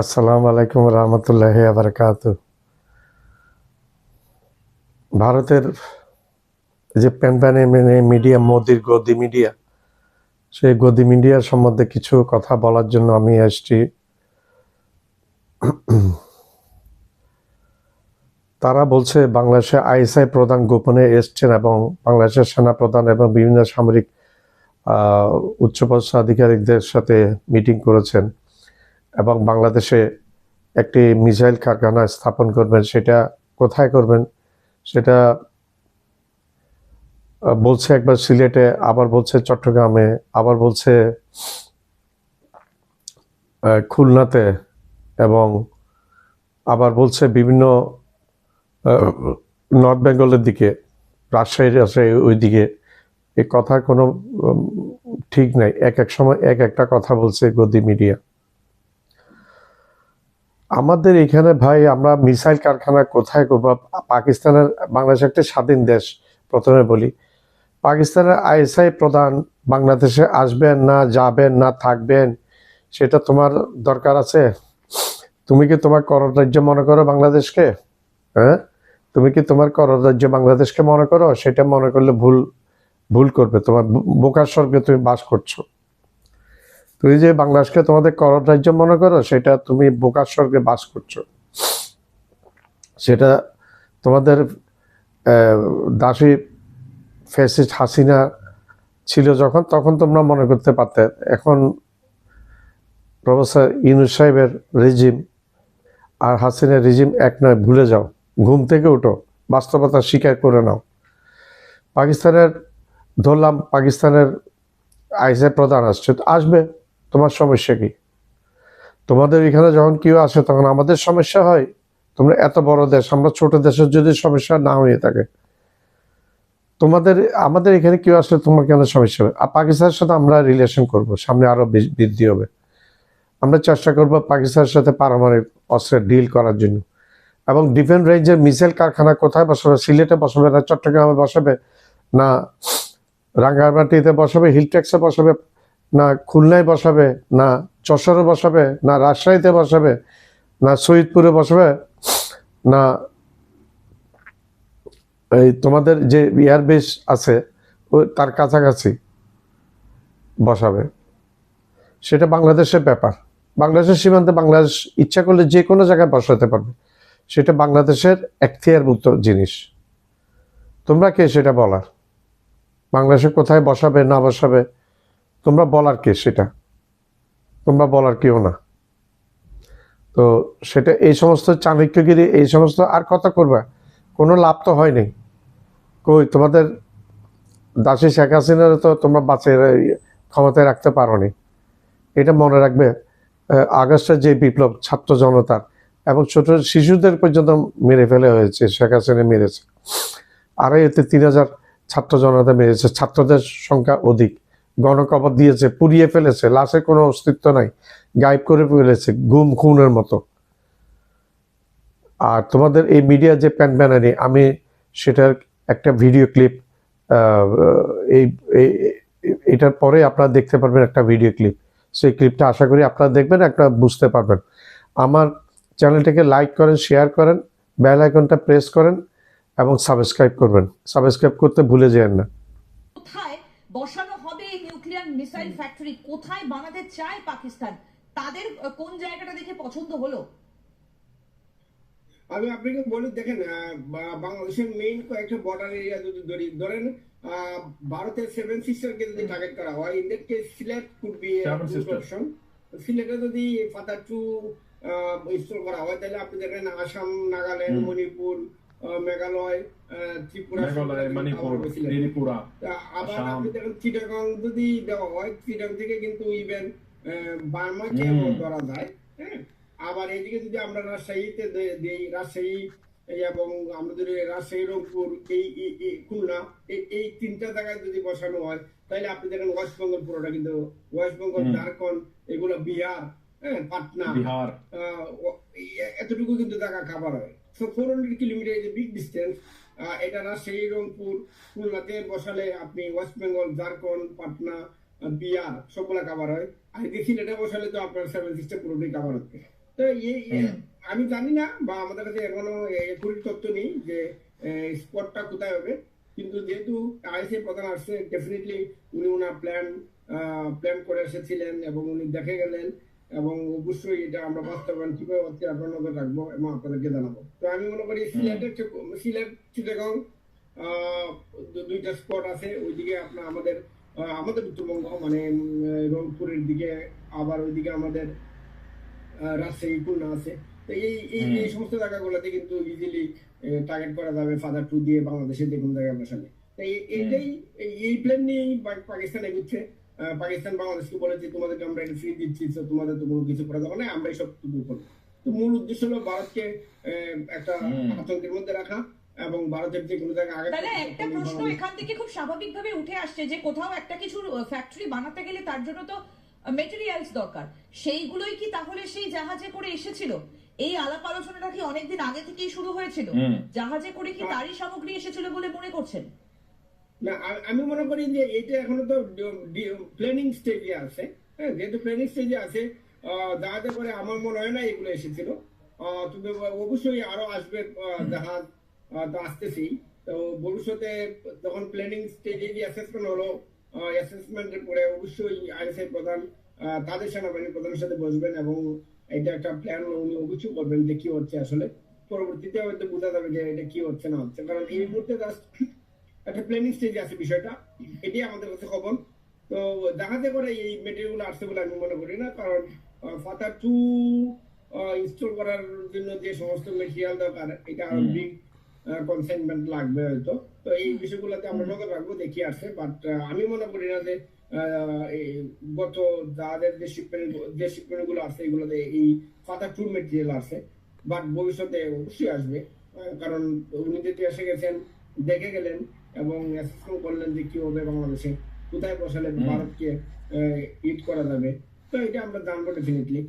আসসালামু আলাইকুম রহমতুল্লাহ আবরকাত ভারতের যে প্যানপ্যানে মেনে মিডিয়া, মোদির গদি মিডিয়া, সেই গদি মিডিয়ার সম্বন্ধে কিছু কথা বলার জন্য আমি এসছি তারা বলছে, বাংলাদেশে আইএসআই প্রধান গোপনে এসছেন এবং বাংলাদেশের সেনা প্রধান এবং বিভিন্ন সামরিক উচ্চপদস্থ আধিকারিকদের সাথে মিটিং করেছেন। এবং বাংলাদেশে একটি মিসাইল কারখানা স্থাপন করবেন, সেটা কোথায় করবেন, সেটা বলছে একবার সিলেটে, আবার বলছে চট্টগ্রামে, আবার বলছে খুলনাতে এবং আবার বলছে বিভিন্ন নর্থ বেঙ্গলের দিকে রাজশাহীর আছে ওই দিকে এই কথা কোনো ঠিক নাই। এক এক সময় এক একটা কথা বলছে গদি মিডিয়া। আমাদের এখানে ভাই, আমরা মিসাইল কারখানা কোথায় করব? পাকিস্তানের বাংলাদেশ একটা স্বাধীন দেশ, প্রথমে বলি। পাকিস্তানের আইএসআই প্রধান, বাংলাদেশে আসবেন না, যাবেন না, থাকবেন, সেটা তোমার দরকার আছে? তুমি কি তোমার করর রাজ্য মনে করো বাংলাদেশকে? হ্যাঁ? তুমি কি তোমার করর রাজ্য বাংলাদেশকে মনে করো? সেটা মনে করলে ভুল ভুল করবে। তোমার বোকার স্বর্গে তুমি বাস করছ। তুমি যে বাংলাদেশকে তোমাদের করর রাজ্য মনে করো, সেটা তুমি বোকার স্বর্গে বাস করছ। সেটা তোমাদের দাসী ফেসিস্ট হাসিনা ছিল যখন, তখন তোমরা মনে করতে পারতে। এখন প্রফেসর ইনুস সাহেবের রিজিম আর হাসিনার রিজিম এক নয়, ভুলে যাও। ঘুম থেকে উঠো, বাস্তবতা স্বীকার করে নাও। পাকিস্তানের, ধরলাম পাকিস্তানের আইসে প্রধান আসছে আসবে। তোমার সমস্যা কি? তোমাদের এখানে যখন কেউ আসে, তখন আমাদের সমস্যা হয়। তোমরা এত বড় দেশ, আমরা ছোট দেশের যদি সমস্যা না হয়ে থাকে। তোমাদের, আমাদের এখানে কেউ আসলে তোমার কেন সমস্যা হবে? আর পাকিস্তানের সাথে আমরা রিলেশন করব, সামনে আরও বৃদ্ধি হবে। আমরা চেষ্টা করব পাকিস্তানের সাথে পারমাণবিক অস্ত্রের ডিল করার জন্য। এবং ডিফেন্স রেঞ্জের মিসাইল কারখানা কোথায় বসাবে? সিলেটে বসাবে না, চট্টগ্রামে বসাবে না, রাঙ্গামাটিতে বসাবে হিলটেক্সে বসাবে? না খুলনায় বসাবে, না যশোরে বসাবে, না রাজশাহীতে বসাবে, না শহীদপুরে বসাবে, না এই তোমাদের যে এয়ারবেস আছে, ও তার কাছাকাছি বসাবে। সেটা বাংলাদেশের ব্যাপার। বাংলাদেশের সীমান্তে বাংলাদেশ ইচ্ছা করলে যে কোনো জায়গায় বসাতে পারবে। সেটা বাংলাদেশের এখতিয়ারভুক্ত জিনিস। তোমরা কে সেটা বলার? বাংলাদেশে কোথায় বসাবে, না বসাবে? তোমরা বলার কে সেটা? তোমরা বলার কেউ না। তো সেটা এই সমস্ত চাণক্যগিরি, এই সমস্ত আর কথা করবা? কোনো লাভ তো হয়নি কই, তোমাদের দাসী শেখ হাসিনার তো তোমরা বাঁচিয়ে ক্ষমতায় রাখতে পারোনি এটা মনে রাখবে আগস্টের যে বিপ্লব ছাত্র জনতার এবং ছোট শিশুদের পর্যন্ত মেরে ফেলে হয়েছে, শেখ হাসিনা মেরেছে। আর এতে তিন হাজার ছাত্র জনতা মেরেছে, ছাত্রদের সংখ্যা অধিক। গণকবর দিয়েছে, পুড়িয়ে ফেলেছে, লাশের কোনো অস্তিত্ব নাই, গায়েব করে ফেলেছে, গুম খুনের মতো। আর তোমাদের এই মিডিয়া যে প্যান ব্যানারি আমি সেটার একটা ভিডিও ক্লিপ এই এটার পরে আপনারা দেখতে পারবেন একটা ভিডিও ক্লিপ সেই ক্লিপটা আশা করি আপনারা দেখবেন একটা বুঝতে পারবেন। আমার চ্যানেলটাকে লাইক করেন শেয়ার করেন বেল আইকনটা প্রেস করেন এবং সাবস্ক্রাইব করবেন। সাবস্ক্রাইব করতে ভুলে যেন না। বসানো মিসাইল ফ্যাক্টরি কোথায় বানাতে চায় পাকিস্তান? তাদের কোন জায়গাটা দেখে পছন্দ হলো? আমি আপনাকে বলি দেখেন বাংলাদেশের মেইন কয়েকটা বর্ডার এরিয়া যদি ধরি ধরেন আহ, ভারতের সেভেন সিস্টারকে যদি টার্গেট করা হয় in that case Sylhet could be option সিলেটে যদি ফাতার টু ইনস্টল করা হয় তাহলে আপনি দেখেন আসাম নাগাল্যান্ড মণিপুর মেঘালয় ত্রিপুরা মণিপুর আবার আপনি দেখেন চিটাগাং যদি দেওয়া হয় চিটাগাং থেকে কিন্তু ইভেন বার্মাকে ধরা যায় হ্যাঁ? আবার এইদিকে যদি আমরা রাজশাহীতে দেই রাজশাহী এবং আমাদের রাজশাহী রংপুর এই খুলনা এই তিনটা জায়গায় যদি বসানো হয় তাহলে আপনি দেখেন ওয়েস্ট বেঙ্গল পুরোটা কিন্তু ওয়েস্ট বেঙ্গল হুম। ঝাড়খণ্ড এগুলো বিহার হ্যাঁ পাটনা বিহার। এতটুকু কিন্তু জায়গা খাবার হয়। So four hundred kilometre is big distance এটা রাজশাহী রংপুর খুলনাতে বসালে আপনি ওয়েস্ট বেঙ্গল ঝাড়খণ্ড পাটনা বিহার সবগুলা কাভার হয়। আর এদিকে সিলেটে বসালে তো আপনার সেভেন সিস্টেম পুরোটাই কাভার হচ্ছে। তো এই এই- আমি জানি না বা আমাদের কাছে এখনও একুরেট তথ্য নেই যে স্পটটা কোথায় হবে। কিন্তু যেহেতু আইসি প্রধান আসছে ডেফিনেটলি উনি ওনার প্ল্যান প্ল্যান করে এসেছিলেন এবং উনি দেখে গেলেন এবং অবশ্যই এটা আমরা বাস্তবায়ন কীভাবে হচ্ছে আপনার নজর রাখব এবং আপনাদেরকে জানাব। তো আমি মনে করি সিলেটের সিলেট চিটাগং দুইটা স্পট আছে। ওইদিকে আপনার আমাদের আমাদের উত্তরবঙ্গ মানে রংপুরের দিকে আবার ওইদিকে আমাদের রাজশাহী খুলনা আছে। তো এই এই সমস্ত জায়গাগুলোতে কিন্তু ইজিলি টার্গেট করা যাবে ফাদার টু দিয়ে বাংলাদেশের যে কোনো জায়গায় বসালে তো এই- এইটাই এই- প্ল্যান নিয়েই পাকিস্তান এগুচ্ছে। পাকিস্তান বাংলাদেশকে বলেছে তোমাদেরকে আমরা এটা ফ্রি দিচ্ছি তো তোমাদের তো কোনো কিছু করা যাবে না আমরা সব টুকু করব। তো মূল উদ্দেশ্য হলো ভারতকে আহ, একটা আতঙ্কের মধ্যে রাখা এবং ভারতের যে কোনো জায়গায় আগে তাহলে একটা প্রশ্ন এখান থেকে খুব স্বাভাবিকভাবে উঠে আসছে যে কোথাও একটা কিছুর ফ্যাক্টরি বানাতে গেলে তার জন্য তো মেটেরিয়ালস দরকার। সেইগুলোই কি তাহলে সেই জাহাজে করে এসেছিল? এই আলাপ আলোচনাটা কি অনেকদিন আগে থেকেই শুরু হয়েছিল? জাহাজে করে কি তারই সামগ্রী এসেছিল বলে মনে করছেন? না আমি মনে করি যে এটা এখনও তো প্ল্যানিং স্টেজে আছে হ্যাঁ? যেহেতু প্ল্যানিং স্টেজে আছে যাতে করে আমার মনে হয় না এগুলো এসেছিল। তবে অবশ্যই আরও আসবে জাহাজ তো আসতেছেই। তো ভবিষ্যতে যখন প্ল্যানিং স্টেজে যে অ্যাসেসমেন্ট হলো অ্যাসেসমেন্টের পরে অবশ্যই আইএসআই প্রধান তাদের সেনাবাহিনী প্রধানের সাথে বসবেন এবং এটা একটা প্ল্যান উনি অবশ্যই করবেন যে কি হচ্ছে আসলে। পরবর্তীতে হয়তো বোঝা যাবে যে এটা কি হচ্ছে না হচ্ছে। কারণ এই মুহূর্তে জাস্ট একটা প্ল্যানিং স্টেজে আছে বিষয়টা। এটাই আমাদের কাছে খবর। তো জাহাজে করে এই মেটেরিয়াল আসছে বলে আমি মনে করি না কারণ ফাতার টু ইনস্টল করার জন্য যে সমস্ত মেটেরিয়াল দরকার এটা আরও বিগ কনসাইনমেন্ট লাগবে হয়তো। তো এই বিষয়গুলোতে আমরা নজর রাখব দেখি আসছে। বাট আমি মনে করি না যে গত যাদের যে শিপমেন্ট যে শিপমেন্টগুলো আছে এগুলোতে এই ফাতার টু মেটেরিয়াল আছে বাট ভবিষ্যতে অবশ্যই আসবে কারণ উনি যেহেতু এসে গেছেন দেখে গেলেন এবং অ্যাসেসমেন্ট করলেন যে কি হবে বাংলাদেশে কোথায় বসালে ভারতকে ইট করা যাবে। তো এটা আমরা জানব ডেফিনেটলি